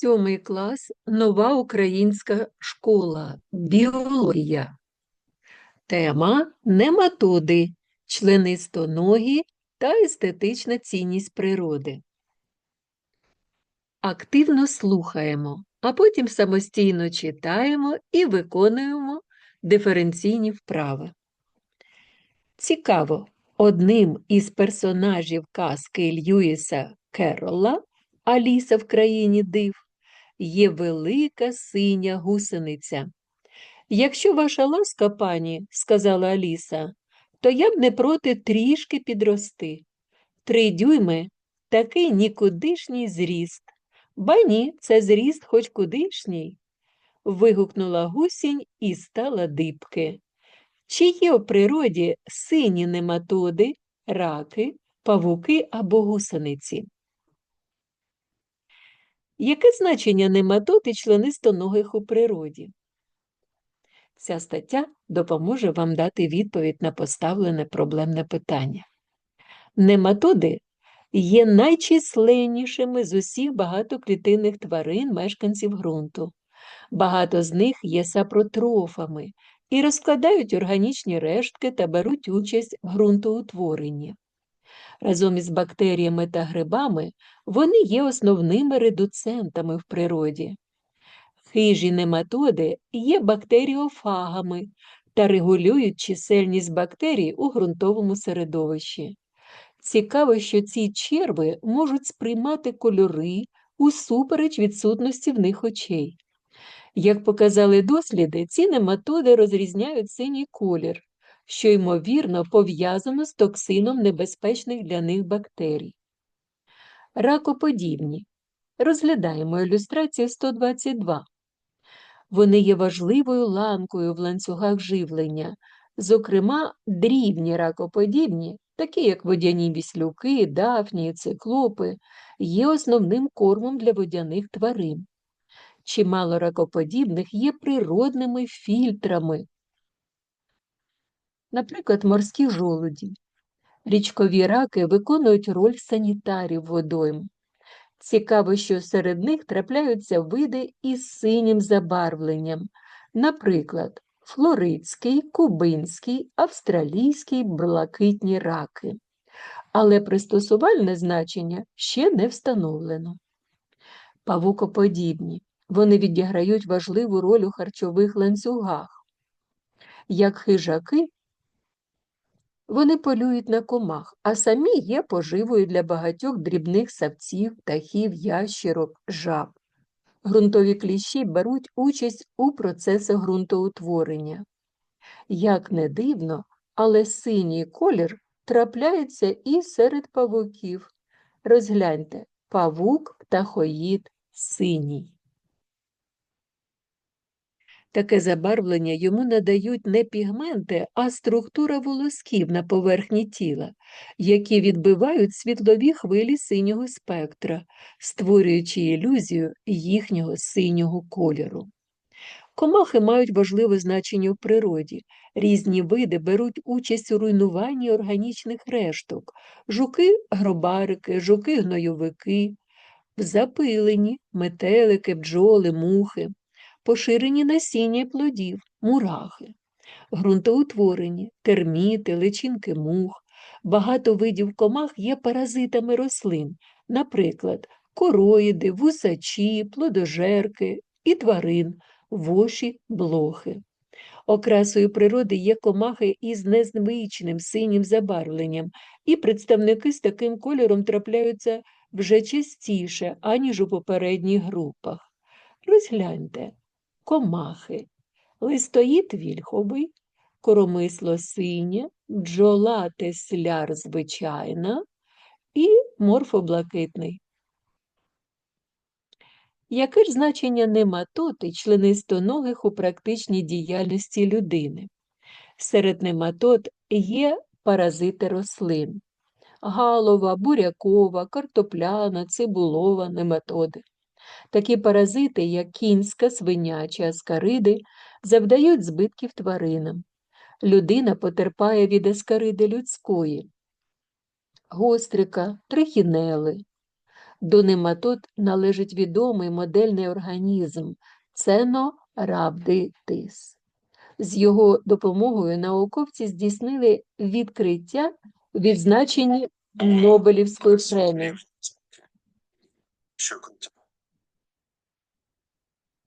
Сьомий клас нова українська школа біологія. Тема нематоди, членистоногі та естетична цінність природи. Активно слухаємо, а потім самостійно читаємо і виконуємо диференційні вправи. Цікаво, одним із персонажів казки Льюіса Керрола Аліса в країні див є велика синя гусениця. Якщо ваша ласка, пані, сказала Аліса, то я б не проти трішки підрости. Три дюйми такий нікудишній зріст. Ба ні, це зріст хоч кудишній. вигукнула гусінь і стала дибки. Чи є в природі сині нематоди, раки, павуки або гусениці? Яке значення нематод і членистоногих у природі? Ця стаття допоможе вам дати відповідь на поставлене проблемне питання. Нематоди є найчисленнішими з усіх багатоклітинних тварин мешканців ґрунту. Багато з них є сапротрофами і розкладають органічні рештки та беруть участь в ґрунтоутворенні. Разом із бактеріями та грибами вони є основними редуцентами в природі. Хижі нематоди є бактеріофагами та регулюють чисельність бактерій у ґрунтовому середовищі. Цікаво, що ці черви можуть сприймати кольори усупереч відсутності в них очей. Як показали досліди, ці нематоди розрізняють синій колір, що, ймовірно, пов'язано з токсином небезпечних для них бактерій. Ракоподібні. Розглядаємо ілюстрацію 122. Вони є важливою ланкою в ланцюгах живлення, зокрема, дрібні ракоподібні, такі як водяні віслюки, дафнії, циклопи, є основним кормом для водяних тварин. Чимало ракоподібних є природними фільтрами, наприклад, морські жолуді. Річкові раки виконують роль санітарів водойм. Цікаво, що серед них трапляються види із синім забарвленням, наприклад, флоридський, кубинський, австралійський блакитні раки. Але пристосувальне значення ще не встановлено. Павукоподібні. Вони відіграють важливу роль у харчових ланцюгах. Як хижаки, вони полюють на комах, а самі є поживою для багатьох дрібних савців, птахів, ящерок, жаб. Грунтові кліщі беруть участь у процесах ґрунтоутворення. Як не дивно, але синій колір трапляється і серед павуків. Розгляньте павук птахоїд синій. Таке забарвлення йому надають не пігменти, а структура волосків на поверхні тіла, які відбивають світлові хвилі синього спектра, створюючи ілюзію їхнього синього кольору. Комахи мають важливе значення в природі. Різні види беруть участь у руйнуванні органічних решток, жуки гробарики, жуки гнойовики, в запилені, метелики, бджоли, мухи поширені насіння плодів, мурахи, ґрунтоутворені, терміти, личинки мух. Багато видів комах є паразитами рослин, наприклад, короїди, вусачі, плодожерки і тварин, воші, блохи. Окрасою природи є комахи із незвичним синім забарвленням, і представники з таким кольором трапляються вже частіше, аніж у попередніх групах. Розгляньте, комахи, листоїд вільховий, коромисло синє, бджола тесляр звичайна і морфоблакитний. Яке ж значення нематод і членистоногих у практичній діяльності людини? Серед нематод є паразити рослин, галова, бурякова, картопляна, цибулова нематоди. Такі паразити, як кінська, свиняча, аскариди, завдають збитків тваринам. Людина потерпає від аскариди людської, гострика, трихінели. До нематод належить відомий модельний організм ценорабдитис. З його допомогою науковці здійснили відкриття, відзначені Нобелівською премією.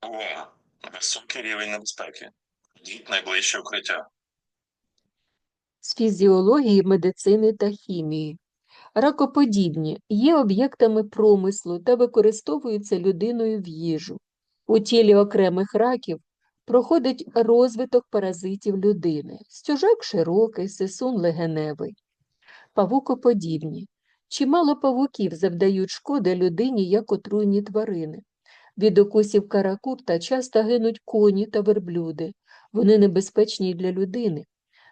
Увага! Високий рівень небезпеки. Йдіть найближче укриття. з фізіології, медицини та хімії. Ракоподібні є об'єктами промислу та використовуються людиною в їжу. У тілі окремих раків проходить розвиток паразитів людини, стюжак широкий, сисун легеневий. Павукоподібні. Чимало павуків завдають шкоди людині як отруйні тварини. Від укусів каракурта часто гинуть коні та верблюди. Вони небезпечні для людини.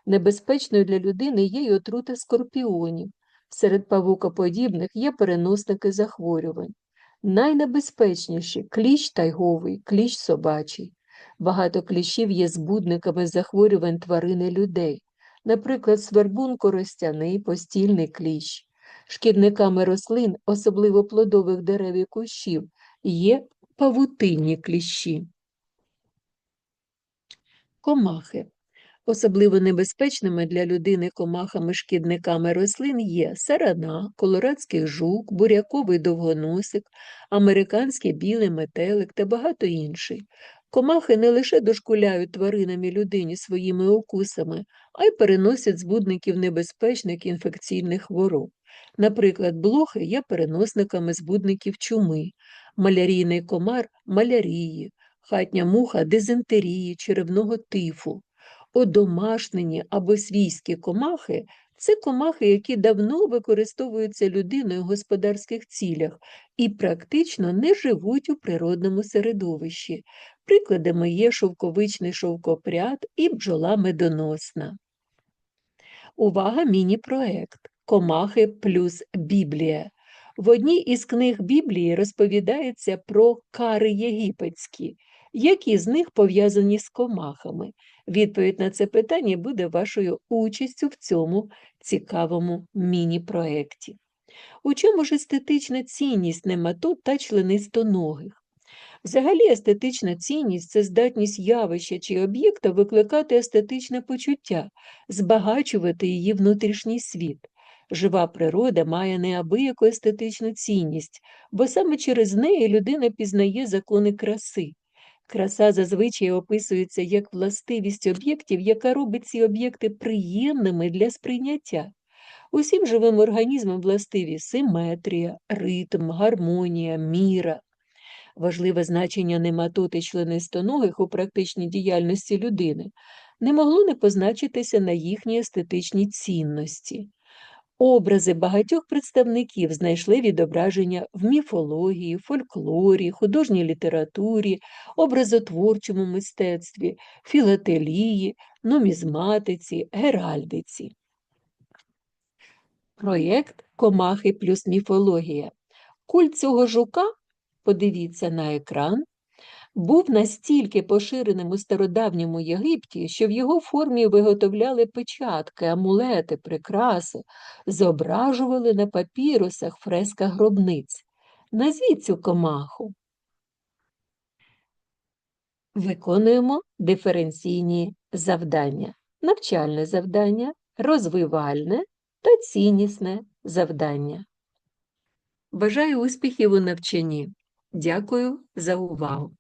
Небезпечною для людини є й отрута скорпіонів. Серед павукоподібних є переносники захворювань. Найнебезпечніші кліщ тайговий, кліщ собачий. Багато кліщів є збудниками захворювань тварин і людей, наприклад, свербун коростяний, постільний кліщ. Шкідниками рослин, особливо плодових дерев і кущів, є павутинні кліщі. Комахи. Особливо небезпечними для людини комахами-шкідниками рослин є сарана, колорадський жук, буряковий довгоносик, американський білий метелик та багато інших. Комахи не лише дошкуляють тваринам і людині своїми укусами, а й переносять збудників небезпечних інфекційних хвороб. Наприклад, блохи є переносниками збудників чуми, малярійний комар малярії, хатня муха дизентерії, черевного тифу. Одомашнені або свійські комахи це комахи, які давно використовуються людиною в господарських цілях і практично не живуть у природному середовищі. Прикладами є шовковичний шовкопряд і бджола медоносна. Увага міні-проект Комахи плюс Біблія. В одній із книг Біблії розповідається про кари єгипетські, які з них пов'язані з комахами. Відповідь на це питання буде вашою участю в цьому цікавому міні-проекті. У чому ж естетична цінність нематод та членистоногих? Взагалі, естетична цінність це здатність явища чи об'єкта викликати естетичне почуття, збагачувати її внутрішній світ. Жива природа має неабияку естетичну цінність, бо саме через неї людина пізнає закони краси. Краса зазвичай описується як властивість об'єктів, яка робить ці об'єкти приємними для сприйняття. Усім живим організмам властиві симетрія, ритм, гармонія, міра. Важливе значення нематод і членистоногих у практичній діяльності людини не могло не позначитися на їхній естетичній цінності. Образи багатьох представників знайшли відображення в міфології, фольклорі, художній літературі, образотворчому мистецтві, філателії, нумізматиці, геральдиці. Проєкт Комахи плюс міфологія. Культ цього жука, подивіться на екран, був настільки поширеним у стародавньому Єгипті, що в його формі виготовляли печатки, амулети, прикраси, зображували на папірусах фресках гробниць. Назвіть цю комаху. Виконуємо диференційні завдання. Навчальне завдання, розвивальне та ціннісне завдання. Бажаю успіхів у навчанні. Дякую за увагу!